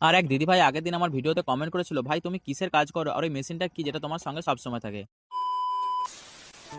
আর এক দিদিভাই আগের দিন আমার ভিডিওতে কমেন্ট করেছিল, ভাই, তুমি কিসের কাজ করো? আর ওই মেশিনটা কি যেটা তোমার সঙ্গে সবসময় থাকে?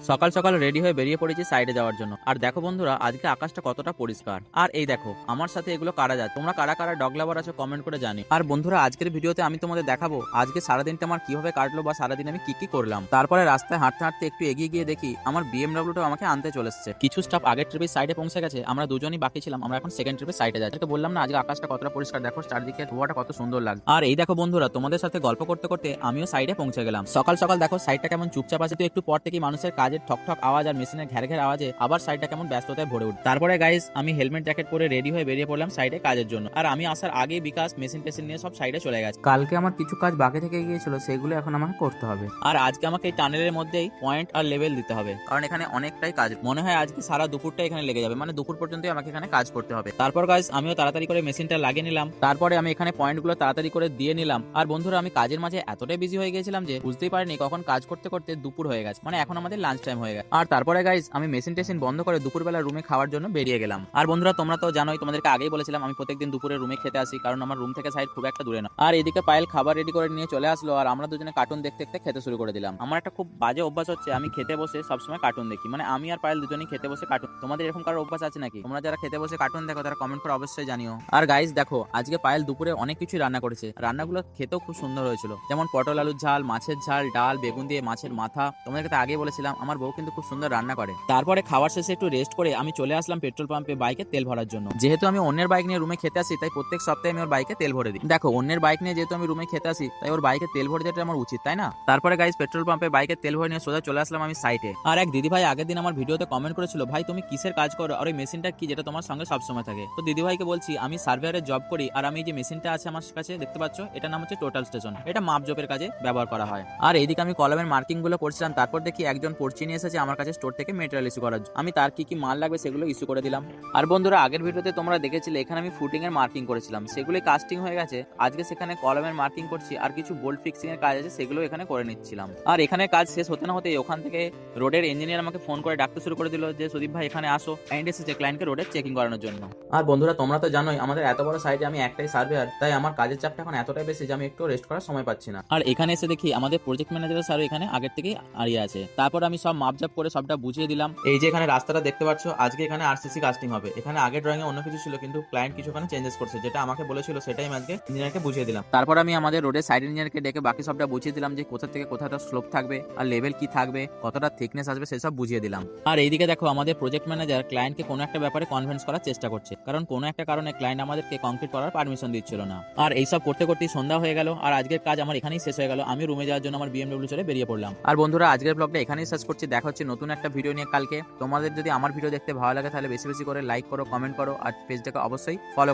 সকাল সকাল রেডি হয়ে বেরিয়ে পড়েছি সাইডে যাওয়ার জন্য। আর দেখো বন্ধুরা, আজকে আকাশটা কতটা পরিষ্কার। আর এই দেখো, আমার সাথে এগুলো কারা যায় তোমরা কারা কারা ডগ লাভার আছো কমেন্ট করে জানি আর বন্ধুরা, আজকের ভিডিওতে আমি তোমাদের দেখাবো, আজকে সারাদিনটা আমার কীভাবে কাটলো বা সারাদিন আমি কি কি করলাম। তারপরে রাস্তায় হাঁটতে হাঁটতে একটু এগিয়ে গিয়ে দেখি, আমার বিএমডব্লিউটা আমাকে আনতে চলে এসেছে। কিছু স্টাফ আগের ট্রিপের সাইডে পৌঁছে গেছে, আমরা দুজনই বাকি ছিলাম, আমরা এখন সেকেন্ড ট্রিপের সাইডে যাচ্ছি। বললাম না, আজকে আকাশটা কতটা পরিষ্কার, দেখো চারদিকে ধোয়াটা কত সুন্দর লাগে আর এই দেখো বন্ধুরা, তোমাদের সাথে গল্প করতে করতে আমিও সাইডে পৌঁছে গেলাম। সকাল সকাল দেখো সাইডটা কেমন চুপচাপ আছে, তো একটু পর থেকে মানুষের কাজের ঠক ঠক আওয়াজ আর মেশিনের ঘের ঘের আওয়াজে আবার সাইডটা কেমন ব্যস্ততায় ভরে উঠে তারপরে গাইস আমি হেলমেট জ্যাকেট পরে রেডি হয়ে বেরিয়ে পড়লাম সাইডে কাজের জন্য। আর আমি আসার আগে বিকাশ মেশিন টেশিন নিয়ে সব সাইডে চলে গেছে। কালকে আমার কিছু কাজ বাকি থেকে গিয়েছিল সেগুলো এখন আমাকে করতে হবে। আর আজকে আমাকে এই টানেলের মধ্যেই পয়েন্ট আর লেভেল দিতে হবে। কারণ এখানে অনেকটাই কাজ। মনে হয় আজকে সারা দুপুরটা এখানে লেগে যাবে। মানে দুপুর পর্যন্তই আমাকে এখানে কাজ করতে হবে। তারপর গাইস আমিও তাড়াতাড়ি করে মেশিনটা লাগিয়ে নিলাম। তারপরে আমি এখানে পয়েন্টগুলো তাড়াতাড়ি করে দিয়ে নিলাম। আর বন্ধুরা আমি কাজের মাঝে এতটাই বিজি হয়ে গেছিলাম যে বুঝতেই পারিনি কখন কাজ করতে করতে দুপুর হয়ে গেছে। মানে এখন আমাদের লাঞ্চ টাইম হয়ে গেছে আর তারপরে গাইস আমি মেশিন টেশিন বন্ধ করে দুপুরবেলা রুমে খাওয়ার জন্য বেরিয়ে গেলাম। আর বন্ধুরা, তোমরা তো জানোই, তোমাদেরকে আগেই বলেছিলাম, আমি প্রত্যেকদিন দুপুরে রুমে খেতে আসি, কারণ আমার রুম থেকে সাইড খুব একটা দূরে না। আর এদিকে পায়েল খাবার রেডি করে নিয়ে চলে আসলো, আর আমরা দুজনে কার্টুন দেখতে দেখতে খেতে শুরু করে দিলাম। আমার একটা খুব বাজে অভ্যাস হচ্ছে, আমি খেতে বসে সবসময় কার্টুন দেখি। মানে আমি আর পায়েল দুজনেই খেতে বসে কার্টুন তোমাদের এরকম কারও অভ্যাস আছে নাকি? তোমরা যারা খেতে বসে কার্টুন দেখো, তারা কমেন্ট করে অবশ্যই জানিও। আর গাইস দেখো, আজকে পায়েল দুপুরে অনেক কিছু রান্না করেছে। রান্নাগুলো খেতেও খুব সুন্দর হয়েছিল। যেমন পটল আলুর ঝাল, মাছের ঝাল, ডাল, বেগুন দিয়ে মাছের মাথা। তোমাদেরকে তো আগে বলেছিলাম আমার বউ কিন্তু খুব সুন্দর রান্না করে। তারপরে খাওয়ার শেষে একটু রেস্ট করে আমি চলে আসলাম পেট্রোল পাম্পে বাইকে তেল ভরার জন্য। যেহেতু আমি অন্যের বাইক নিয়ে রুমে খেতে আসি, তাই প্রত্যেক সপ্তাহে আমি ওর বাইকে তেল ভরে দিই। দেখো, অন্যের বাইক নিয়ে যেহেতু আমি রুমে খেতে আসি, তাই ওর বাইকে তেল ভরে দেওয়াটা আমার উচিত, তাই না? তারপরে গাইস পেট্রোল পাম্পে বাইকে তেল ভরে নিয়ে সোজা চলে আসলাম আমি সাইটে আর এক দিদি ভাই আগের দিন আমার ভিডিওতে কমেন্ট করেছিল, ভাই, তুমি কিসের কাজ করো? আর ওই মেশিনটা কি যেটা তোমার সঙ্গে সবসময় থাকে? তো দিদি ভাইকে বলছি, আমি সার্ভেয়ারের জব করি, আর আমি যে মেশিনটা আছে আমার কাছে, দেখতে পাচ্ছ? এটা নাম হচ্ছে টোটাল স্টেশন এটা মাপ জবের কাজে ব্যবহার করা হয়। আর এইদিকে আমি কলমের মার্কিংগুলো করছিলাম তারপর দেখি একজন পড়ছি নিয়ে এসেছে আমার কাছে স্টোর থেকে মেটেরিয়াল ইস্যু করার জন্য। আমি তার কি কি মাল লাগবে সেগুলো ইস্যু করে দিলাম। আর বন্ধুরা, আগের ভিডিওতে তোমরা দেখেছিলে, এখানে আমি ফুটিং এর মার্কিং করেছিলাম। সেগুলি কাস্টিং হয়ে গেছে। আজকে সেখানে কলমের মার্কিং করছি আর কিছু বোল্ট ফিক্সিং এর কাজ আছে, সেগুলো এখানে করে নিচ্ছিলাম। আর এখানে কাজ শেষ হতে না হতে ওখান থেকে রোডের ইঞ্জিনিয়ার আমাকে ফোন করে ডাকতে শুরু করে দিল যে, সুদীপ ভাই, এখানে আসো। ক্লায়েন্ট এসেছে ক্লায়েন্টকে রোডের চেকিং করানোর জন্য। আর বন্ধুরা, তোমরা তো জানোই, আমাদের এত বড় সাইডে আমি একটাই সার্ভেয়ার তাই আমার কাজের চাপটা এখন এতটাই বেশি যে আমি একটু রেস্ট করার সময় পাচ্ছি না। আর এখানে এসে দেখি, আমাদের প্রজেক্ট ম্যানেজার স্যার এখানে আগের থেকেই দাঁড়িয়ে আছে। তারপর আমি সব মাপজাপ করে সবটা বুঝিয়ে দিলাম। এই যে এখানে রাস্তাটা দেখতে পাচ্ছ আজকে এখানে আরসিসি কাস্টিং হবে। এখানে আগে ড্রয়িং এ অন্য কিছু ছিল কিন্তু ক্লায়েন্ট কিছু ওখানে চেঞ্জেস করছে যেটা আমাকে বলেছিল সেটাই আমি আজকে ইঞ্জিনিয়ারকে বুঝিয়ে দিলাম। তারপর আমি আমাদের রোডের সাইড ইঞ্জিনিয়ারকে ডেকে বাকি সবটা বুঝিয়ে দিলাম যে কোথা থেকে কোথাটা স্লোপ থাকবে আর লেভেল কি থাকবে কতটা থিকনেস আসবে সেসব বুঝিয়ে দিলাম। আর এইদিকে দেখো আমাদের প্রজেক্ট ম্যানেজার ক্লায়েন্টকে কোনো একটা ব্যাপারে কনভিন্স করার চেষ্টা করছে কারণ কোনো একটা কারণে ক্লায়েন্ট আমাদেরকে কমপ্লিট করার পারমিশন দিচ্ছিল না। আর এইসব করতে করতেই সন্ধ্যা হয়ে গেল আর আজকের কাজ আমার এখানেই শেষ হয়ে গেল। আমি রুমে যাওয়ার জন্য আমার বিএমডব্লিউ চলে বেরিয়ে পড়লাম। আর বন্ধুরা আজকের ব্লগটা এখানেই শেষ করছি, দেখা হচ্ছে নতুন একটা ভিডিও নিয়ে কালকে। তোমাদের যদি আমার ভিডিও দেখতে ভালো লাগে, তাহলে বেশি বেশি করে লাইক করো কমেন্ট করো, আর পেজটাকে অবশ্যই ফলো